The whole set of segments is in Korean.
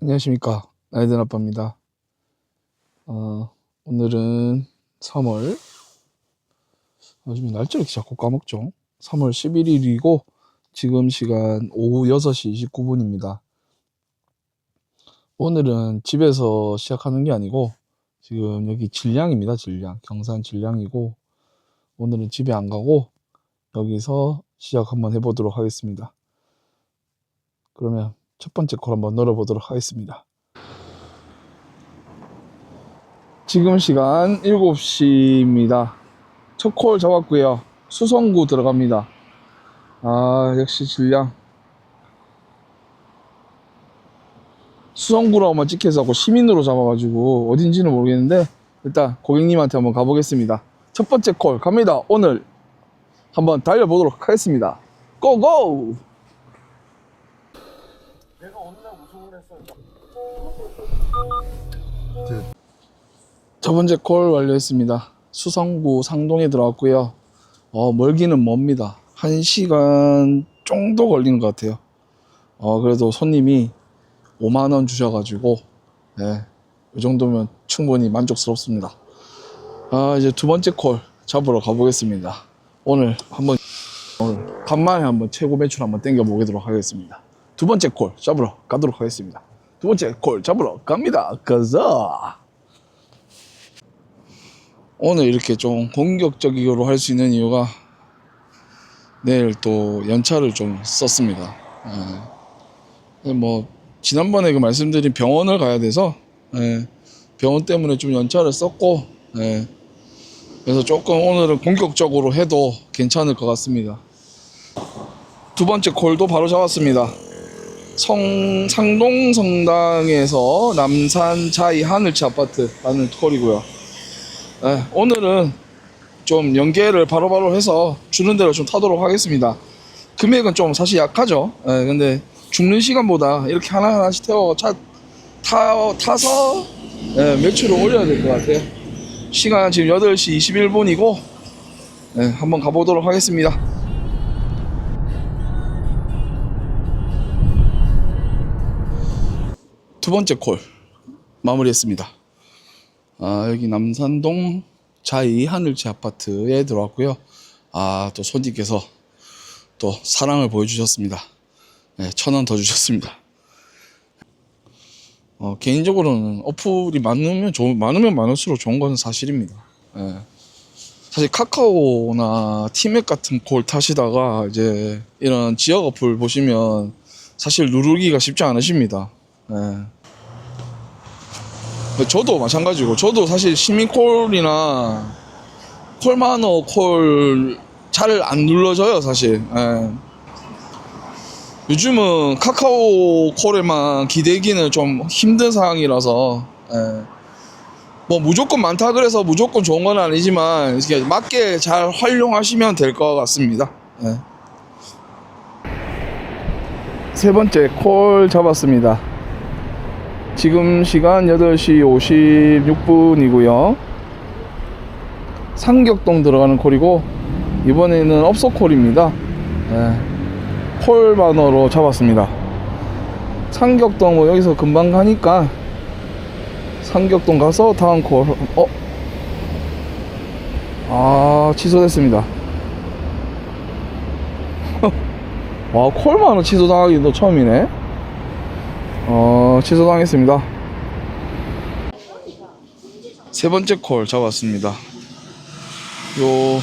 안녕하십니까 나이든 아빠입니다. 어, 오늘은 3월 아, 요즘 날짜를 이렇게 자꾸 까먹죠. 3월 11일이고 지금 시간 오후 6시 29분입니다. 오늘은 집에서 시작하는 게 아니고 지금 여기 진량입니다. 진량 경산 진량이고 오늘은 집에 안 가고 여기서 시작 한번 해보도록 하겠습니다. 그러면 첫 번째 콜 한번 넣어보도록 하겠습니다. 지금 시간 7시입니다. 첫 콜 잡았고요. 수성구 들어갑니다. 아, 역시 질량. 수성구라고만 찍혀서 고 시민으로 잡아가지고 어딘지는 모르겠는데 일단 고객님한테 한번 가보겠습니다. 첫 번째 콜 갑니다. 오늘 한번 달려보도록 하겠습니다. 고고! 첫 번째 콜 완료했습니다. 수성구 상동에 들어왔고요. 어, 멀기는 멉니다. 한 시간 정도 걸리는 것 같아요. 어, 그래도 손님이 5만 원 주셔가지고, 예, 이 정도면 충분히 만족스럽습니다. 아, 이제 두 번째 콜 잡으러 가보겠습니다. 오늘 한번, 오늘 간만에 한번 최고 매출 한번 땡겨 보도록 하겠습니다. 두 번째 콜 잡으러 가도록 하겠습니다. 두 번째 콜 잡으러 갑니다. 가자! 오늘 이렇게 좀 공격적으로 할 수 있는 이유가 내일 또 연차를 좀 썼습니다. 예. 뭐 지난번에 그 말씀드린 병원을 가야 돼서 예. 병원 때문에 좀 연차를 썼고 예. 그래서 조금 오늘은 공격적으로 해도 괜찮을 것 같습니다. 두 번째 콜도 바로 잡았습니다. 성 상동 성당에서 남산 자이 하늘치 아파트 가는 콜이고요. 네, 오늘은 좀 연계를 바로 바로 해서 주는 대로 좀 타도록 하겠습니다. 금액은 좀 사실 약하죠. 네, 근데 죽는 시간보다 이렇게 하나하나씩 태워 차, 타, 타서 네, 매출을 올려야 될 것 같아요. 시간 지금 8시 21분이고 네, 한번 가보도록 하겠습니다. 두 번째 콜 마무리했습니다. 아, 여기 남산동 자이 하늘치 아파트에 들어왔고요. 아, 또 손님께서 또 사랑을 보여주셨습니다. 네, 천원 더 주셨습니다. 어, 개인적으로는 어플이 많으면 좋 많으면 많을수록 좋은 건 사실입니다. 예. 사실 카카오나 티맵 같은 콜 타시다가 이제 이런 지역 어플 보시면 사실 누르기가 쉽지 않으십니다. 예. 저도 마찬가지고 저도 사실 시민콜이나 콜마너 콜 잘 안 눌러져요 사실 예. 요즘은 카카오 콜에만 기대기는 좀 힘든 상황이라서 예. 뭐 무조건 많다 그래서 무조건 좋은 건 아니지만 맞게 잘 활용하시면 될 것 같습니다 예. 세 번째 콜 잡았습니다 지금 시간 8시 56분이고요. 상격동 들어가는 콜이고 이번에는 업소 콜입니다. 네. 콜 반어로 잡았습니다. 상격동 뭐 여기서 금방 가니까 상격동 가서 다음 콜 어? 아 취소됐습니다. 와 콜만원 취소당하기도 처음이네. 어, 취소당했습니다. 세 번째 콜 잡았습니다. 요,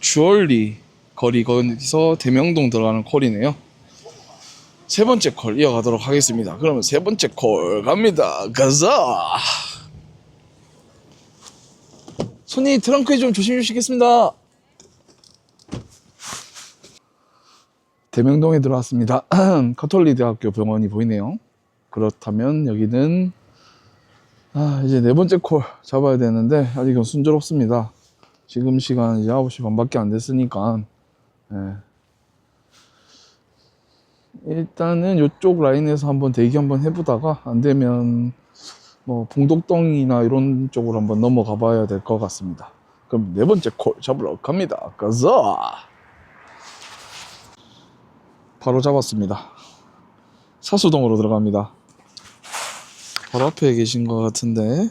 주얼리 거리 거기서 대명동 들어가는 콜이네요. 세 번째 콜 이어가도록 하겠습니다. 그러면 세 번째 콜 갑니다. 가자! 손님 트렁크에 좀 조심해 주시겠습니다. 대명동에 들어왔습니다. 카톨릭 대학교 병원이 보이네요. 그렇다면 여기는 아, 이제 네 번째 콜 잡아야 되는데 아직은 순조롭습니다. 지금 시간 이제 9시 반밖에 안 됐으니까 예. 일단은 이쪽 라인에서 한번 대기 한번 해보다가 안 되면 뭐 봉독동이나 이런 쪽으로 한번 넘어가 봐야 될 것 같습니다. 그럼 네 번째 콜 잡으러 갑니다. 가자! 바로 잡았습니다. 사수동으로 들어갑니다. 바로 앞에 계신 것 같은데.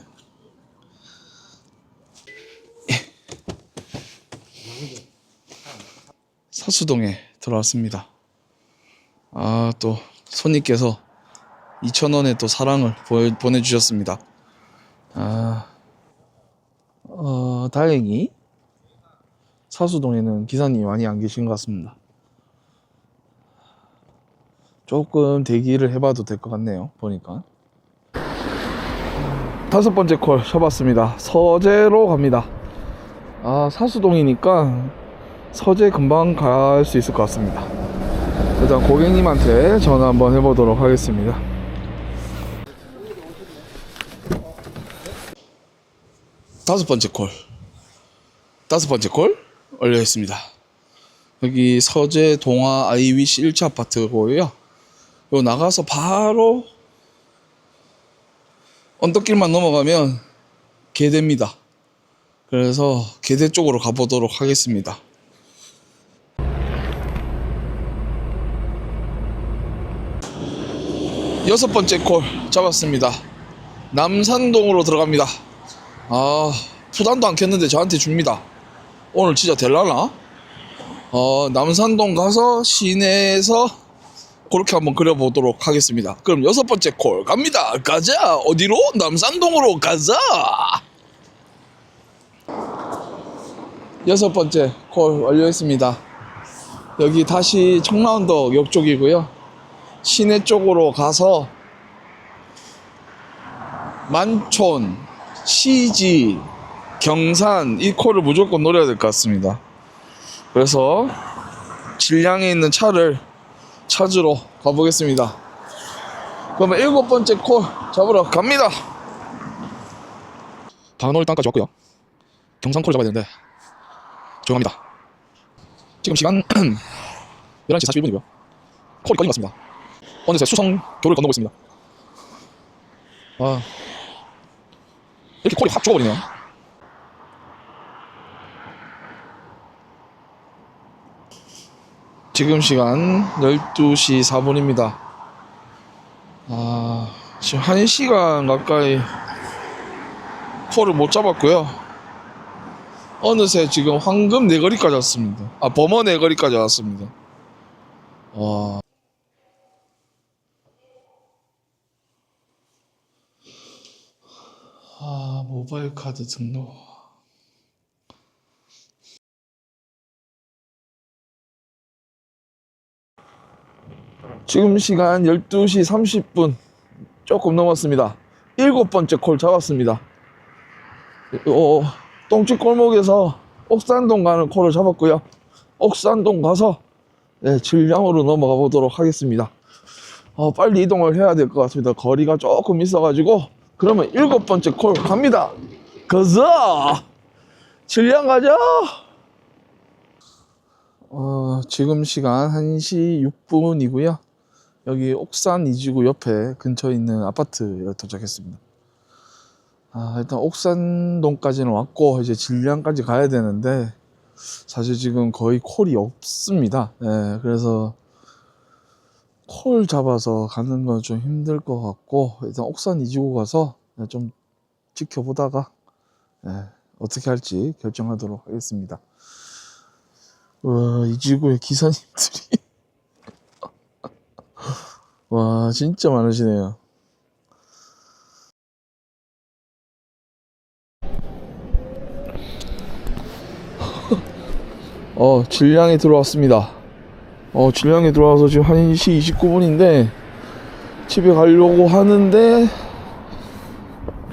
사수동에 들어왔습니다. 아, 또 손님께서 2,000원의 또 사랑을 보- 보내주셨습니다. 아, 어, 다행히 사수동에는 기사님이 많이 안 계신 것 같습니다. 조금 대기를 해봐도 될 것 같네요. 보니까. 다섯 번째 콜 쳐봤습니다. 서재로 갑니다. 아, 사수동이니까 서재 금방 갈 수 있을 것 같습니다. 일단 고객님한테 전화 한번 해보도록 하겠습니다. 다섯 번째 콜. 다섯 번째 콜 올려 있습니다. 여기 서재 동화 아이위시 1차 아파트고요. 요 나가서 바로 언덕길만 넘어가면 개대입니다. 그래서 개대 쪽으로 가보도록 하겠습니다. 여섯 번째 콜 잡았습니다. 남산동으로 들어갑니다. 아, 부담도 안 켰는데 저한테 줍니다. 오늘 진짜 될라나? 어, 남산동 가서 시내에서 그렇게 한번 그려보도록 하겠습니다. 그럼 여섯 번째 콜 갑니다. 가자. 어디로? 남산동으로 가자. 여섯 번째 콜 완료했습니다. 여기 다시 청라운덕 옆쪽이고요. 시내 쪽으로 가서 만촌, 시지, 경산 이 콜을 무조건 노려야 될 것 같습니다. 그래서 질량에 있는 차를 찾으러 가보겠습니다. 그러면 일곱 번째 콜 잡으러 갑니다. 반월당까지 왔고요. 경산 콜 잡아야 되는데 조용합니다. 지금 시간 11시 41분이고요. 콜이 꺼진 것 같습니다. 어느새 수성 교를 건너고 있습니다. 아, 이렇게 콜이 확 죽어버리네요. 지금 시간 12시 4분입니다. 아, 지금 1시간 가까이 콜을 못 잡았고요. 어느새 지금 황금 네거리까지 왔습니다. 아, 범어 네거리까지 왔습니다. 와. 아, 모바일 카드 등록. 지금 시간 12시 30분 조금 넘었습니다. 일곱 번째 콜 잡았습니다. 어, 똥집 골목에서 옥산동 가는 콜을 잡았고요. 옥산동 가서 네, 질량으로 넘어가 보도록 하겠습니다. 어, 빨리 이동을 해야 될 것 같습니다. 거리가 조금 있어가지고 그러면 일곱 번째 콜 갑니다. 가자! 질량 가자! 어, 지금 시간 1시 6분이고요. 여기 옥산 이지구 옆에 근처에 있는 아파트에 도착했습니다. 아, 일단 옥산동까지는 왔고 이제 질량까지 가야 되는데 사실 지금 거의 콜이 없습니다. 예, 그래서 콜 잡아서 가는 건 좀 힘들 것 같고 일단 옥산 이지구 가서 좀 지켜보다가 예, 어떻게 할지 결정하도록 하겠습니다. 와, 이지구의 기사님들이 와, 진짜 많으시네요. 어, 질량이 들어왔습니다. 어, 질량이 들어와서 지금 1시 29분인데 집에 가려고 하는데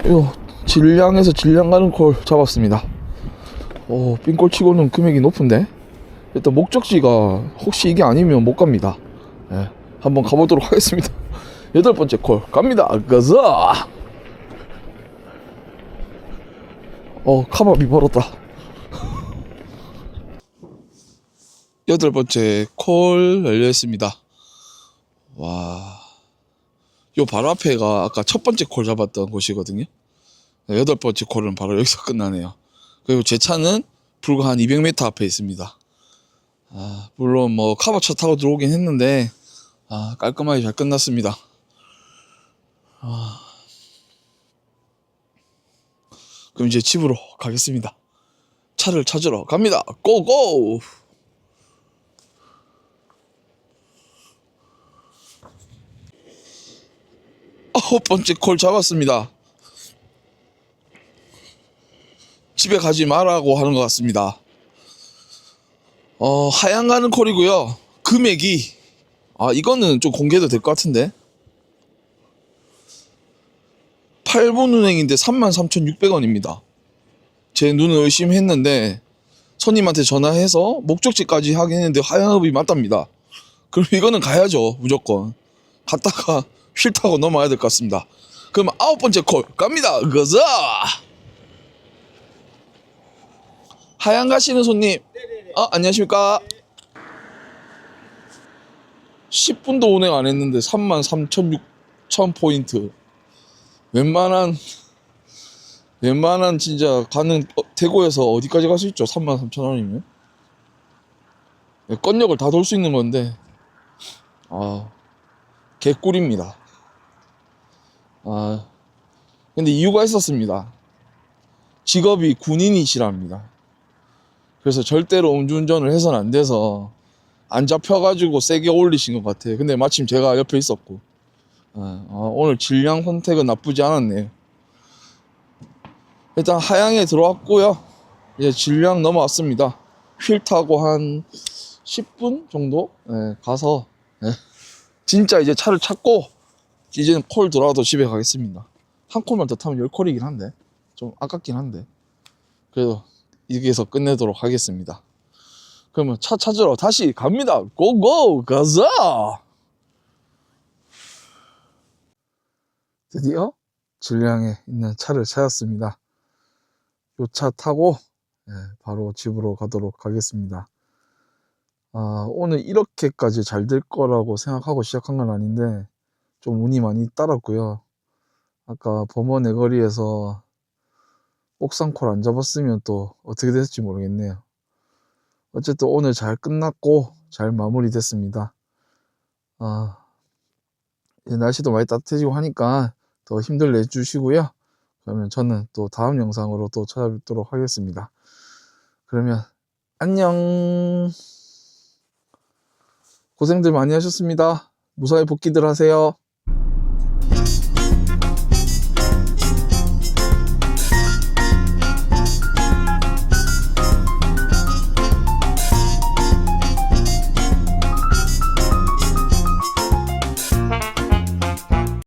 요 질량에서 질량 가는 콜 잡았습니다. 어, 삥골 치고는 금액이 높은데 일단 목적지가 혹시 이게 아니면 못 갑니다. 예, 한번 가보도록 하겠습니다. 여덟 번째 콜 갑니다. 가자. 어, 카바비 벌었다. 여덟 번째 콜 열려있습니다. 와, 요 바로 앞에가 아까 첫 번째 콜 잡았던 곳이거든요. 네, 여덟 번째 콜은 바로 여기서 끝나네요. 그리고 제 차는 불과 한 200m 앞에 있습니다. 아, 물론 뭐 카바 차 타고 들어오긴 했는데 아, 깔끔하게 잘 끝났습니다. 아. 그럼 이제 집으로 가겠습니다. 차를 찾으러 갑니다. 고고! 아홉 번째 콜 잡았습니다. 집에 가지 말라고 하는 것 같습니다. 어, 하양 가는 콜이고요. 금액이 아 이거는 좀 공개도 될 것 같은데 8분 운행인데 33,600원입니다. 제 눈을 의심했는데 손님한테 전화해서 목적지까지 하긴 했는데 하양업이 맞답니다. 그럼 이거는 가야죠 무조건. 갔다가 휠 타고 넘어야 될 것 같습니다. 그럼 아홉 번째 콜 갑니다. 가자. 하양 가시는 손님. 아 안녕하십니까. 10분도 운행 안 했는데 33,600 포인트. 웬만한 웬만한 진짜 가는 어, 대구에서 어디까지 갈 수 있죠? 33,000원이면. 건역을 다 돌 수 있는 건데 아 개꿀입니다. 아 근데 이유가 있었습니다. 직업이 군인이시랍니다. 그래서 절대로 음주운전을 해서는 안 돼서 안 잡혀가지고 세게 올리신 것 같아요. 근데 마침 제가 옆에 있었고 아, 아, 오늘 질량 선택은 나쁘지 않았네요. 일단 하양에 들어왔고요. 이제 질량 넘어왔습니다. 휠 타고 한 10분 정도 예, 가서 예, 진짜 이제 차를 찾고 이제는 콜 들어와도 집에 가겠습니다. 한 콜만 더 타면 10콜이긴 한데 좀 아깝긴 한데 그래도 여기에서 끝내도록 하겠습니다. 그러면 차 찾으러 다시 갑니다. 고고 가자. 드디어 질량에 있는 차를 찾았습니다. 요차 타고 예, 바로 집으로 가도록 하겠습니다. 아, 오늘 이렇게까지 잘 될 거라고 생각하고 시작한 건 아닌데 좀 운이 많이 따랐고요. 아까 범원 내거리에서 옥상콜 안 잡았으면 또 어떻게 됐을지 모르겠네요. 어쨌든 오늘 잘 끝났고 잘 마무리됐습니다. 아, 날씨도 많이 따뜻해지고 하니까 더 힘들 내주시고요. 그러면 저는 또 다음 영상으로 또 찾아뵙도록 하겠습니다. 그러면 안녕. 고생들 많이 하셨습니다. 무사히 복귀들 하세요.